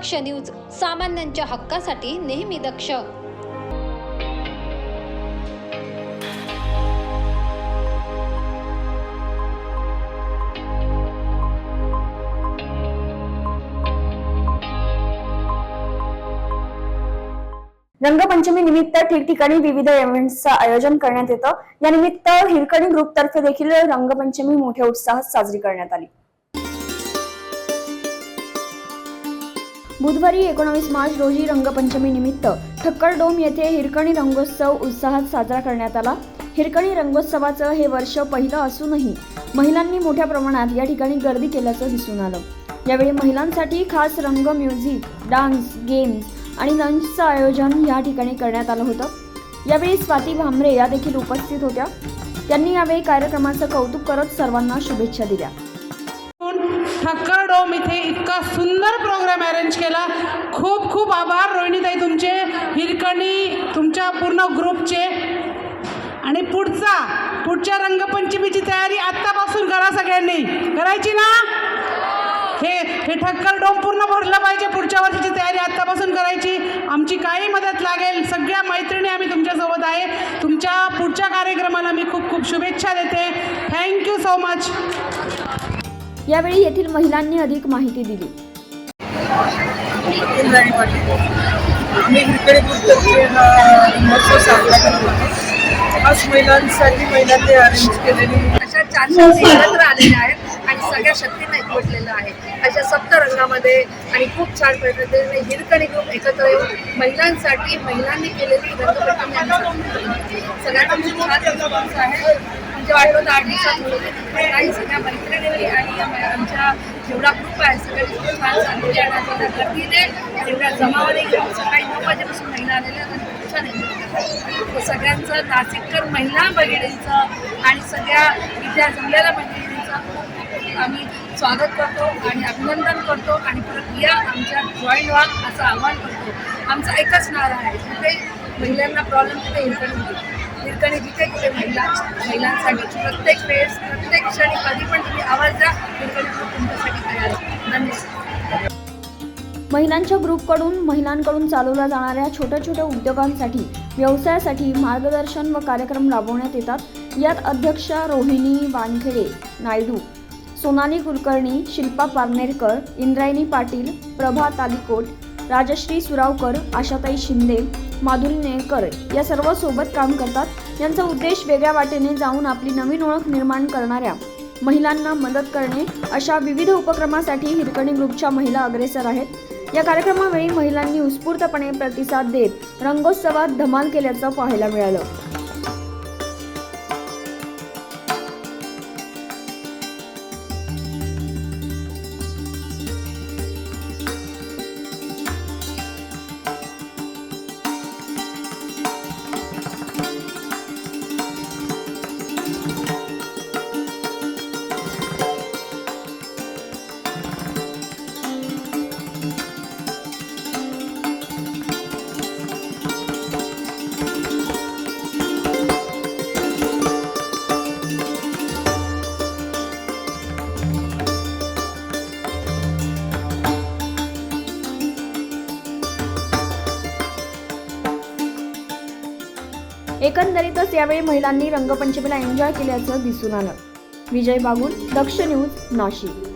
दक्ष news सामान्यांच्या हक्कासाठी नेहमी दक्ष. रंगपंचमी निमित्त ठिकठिकाणी विविध इव्हेंट्सचं आयोजन करण्यात येतं. या निमित्त हिरकणी ग्रुप तर्फे देखील रंगपंचमी मोठ्या उत्साहात साजरी करण्यात आली. बुधवारी एकोणावीस मार्च रोजी रंगपंचमी निमित्त ठक्कर डोम येथे हिरकणी रंगोत्सव उत्साहात साजरा करण्यात आला. हिरकणी रंगोत्सवाचं हे वर्ष पहिलं असूनही महिलांनी मोठ्या प्रमाणात या ठिकाणी गर्दी केल्याचं दिसून आलं. यावेळी महिलांसाठी खास रंग म्युझिक डान्स गेम्स आणि लंचचं आयोजन या ठिकाणी करण्यात आलं होतं. यावेळी स्वाती भामरे या देखील उपस्थित होत्या. त्यांनी यावेळी कार्यक्रमाचं कौतुक करत सर्वांना शुभेच्छा दिल्या. ठक्कर डोम इथे इतका सुंदर अरेंज केला. खूप खूप आभार रोहिणीताई तुमचे हिरकणी तुमच्या पूर्ण ग्रुपचे. आणि पुढचा पुढच्या रंगपंचमीची तयारी आत्तापासून करा सगळ्यांनी. करायची ना? हे हे ठक्कर डोम पूर्ण भरलं पाहिजे. पुढच्या वर्षीची तयारी आत्तापासून करायची. आमची काही मदत लागेल. सगळ्या मैत्रिणी आम्ही तुमच्यासोबत आहे. तुमच्या पुढच्या कार्यक्रमाला मी खूप खूप शुभेच्छा देते. थँक्यू सो मच यावेळी येथील महिलांनी अधिक माहिती दिली. इंद्राणी पाटील आम्ही इकडे पुस्तकी हा महोत्सव साजरा करत होतो. आज महिलांसाठी महिलांनी अरेंज केलेली. अशा चार चार एकत्र आलेल्या आहेत आणि सगळ्या शक्तींना एकवटलेलं आहे. अशा सप्तरंगामध्ये आणि खूप छान पद्धतीने हिरकणी ग्रुप एकत्र येऊन महिलांसाठी महिलांनी केलेली रंगपंचमी सगळ्यांना खूप छान रिस्पॉन्स आहे म्हणजे वाटलं होतं आठ दिवसात सगळ्या मैत्रिणी आणि आमच्या जेवढा ग्रुप आहे सगळ्यांनी खूप छान आणि आता गर्दीने तेवढ्या जमावाने घेऊन सकाळी नऊ वाजेपासून महिला आलेल्या आणि छान enjoy सगळ्यांचं नाशिककर महिला भगिनींचं आणि सगळ्या इथल्या जमलेल्या भगिनींचं आम्ही स्वागत करतो आणि अभिनंदन करतो. आणि परत या आमच्या जॉईन व्हा असं आव्हान करतो. आमचा एकच नारा आहे जिथे महिलांना प्रॉब्लेम तिथे हिरकणी होते हिरकणी जिथे महिला महिलांसाठी प्रत्येक वेळेस प्रत्येक क्षणी कधी पण तुम्ही आवाज द्या तुमच्यासाठी तयार धन्यवाद. महिलांच्या ग्रुपकडून महिलांकडून चालवल्या जाणाऱ्या छोट्या छोट्या उद्योगांसाठी व्यवसायासाठी मार्गदर्शन व कार्यक्रम राबवण्यात येतात. यात अध्यक्षा रोहिणी वानखेडे नायडू सोनाली कुलकर्णी शिल्पा पारनेरकर इंद्रायणी पाटील प्रभा तालिकोट राजश्री सुरावकर आशाताई शिंदे माधुरी नेळकर या सर्व सोबत काम करतात. यांचा उद्देश वेगळ्या वाटेने जाऊन आपली नवीन ओळख निर्माण करणाऱ्या महिलांना मदत करणे अशा विविध उपक्रमासाठी हिरकणी ग्रुपच्या महिला अग्रेसर आहेत. या कार्यक्रमावेळी महिलांनी उत्स्फूर्तपणे प्रतिसाद देत रंगोत्सवात धमाल केल्याचं पाहायला मिळालं. एकंदरीतच यावेळी महिलांनी रंगपंचमीला एन्जॉय केल्याचं दिसून आलं. विजय बागुल दक्ष न्यूज नाशिक.